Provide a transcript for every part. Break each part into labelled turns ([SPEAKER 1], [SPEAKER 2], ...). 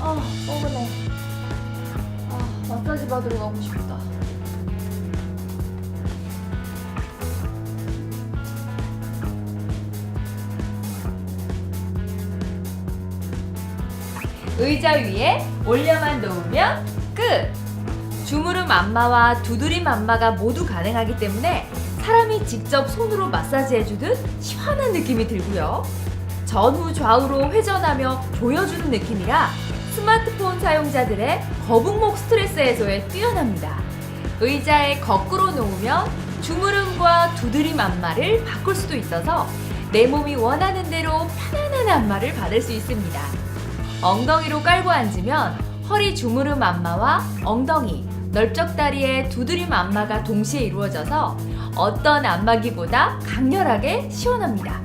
[SPEAKER 1] 아, 뻐근해. 아, 마사지 받으러 가고 싶다. 의자 위에 올려만 놓으면 끝! 주무름 안마와 두드림 안마가 모두 가능하기 때문에 사람이 직접 손으로 마사지 해주듯 시원한 느낌이 들고요. 전후 좌우로 회전하며 조여주는 느낌이라 스마트폰 사용자들의 거북목 스트레스 해소에 뛰어납니다. 의자에 거꾸로 놓으면 주무름과 두드림 안마를 바꿀 수도 있어서 내 몸이 원하는 대로 편안한 안마를 받을 수 있습니다. 엉덩이로 깔고 앉으면 허리 주무름 안마와 엉덩이, 넓적 다리의 두드림 안마가 동시에 이루어져서 어떤 안마기보다 강렬하게 시원합니다.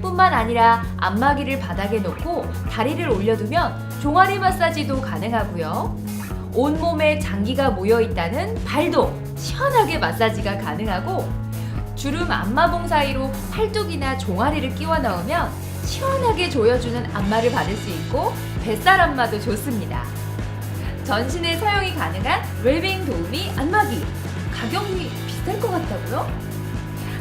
[SPEAKER 1] 뿐만 아니라 안마기를 바닥에 놓고 다리를 올려두면 종아리 마사지도 가능하고요. 온몸에 장기가 모여 있다는 발도 시원하게 마사지가 가능하고 주름 안마봉 사이로 팔뚝이나 종아리를 끼워 넣으면 시원하게 조여주는 안마를 받을 수 있고 뱃살 안마도 좋습니다. 전신에 사용이 가능한 웰빙 도우미 안마기 가격이 비쌀 것 같다고요?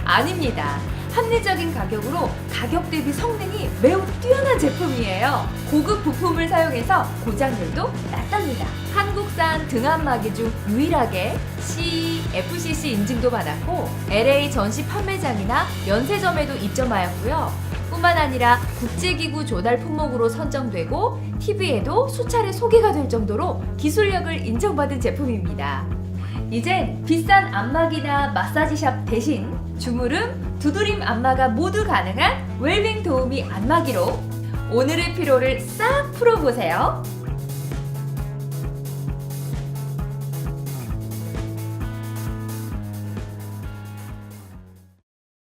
[SPEAKER 1] 아닙니다. 합리적인 가격으로 가격 대비 성능이 매우 뛰어난 제품이에요. 고급 부품을 사용해서 고장률도 낮답니다. 한국산 등안마기 중 유일하게 CFCC 인증도 받았고 LA 전시 판매장이나 면세점에도 입점하였고요. 뿐만 아니라 국제기구 조달 품목으로 선정되고 TV에도 수차례 소개가 될 정도로 기술력을 인정받은 제품입니다. 이젠 비싼 안마기나 마사지샵 대신 주무름, 두드림 안마가 모두 가능한 웰빙 도우미 안마기로 오늘의 피로를 싹 풀어보세요.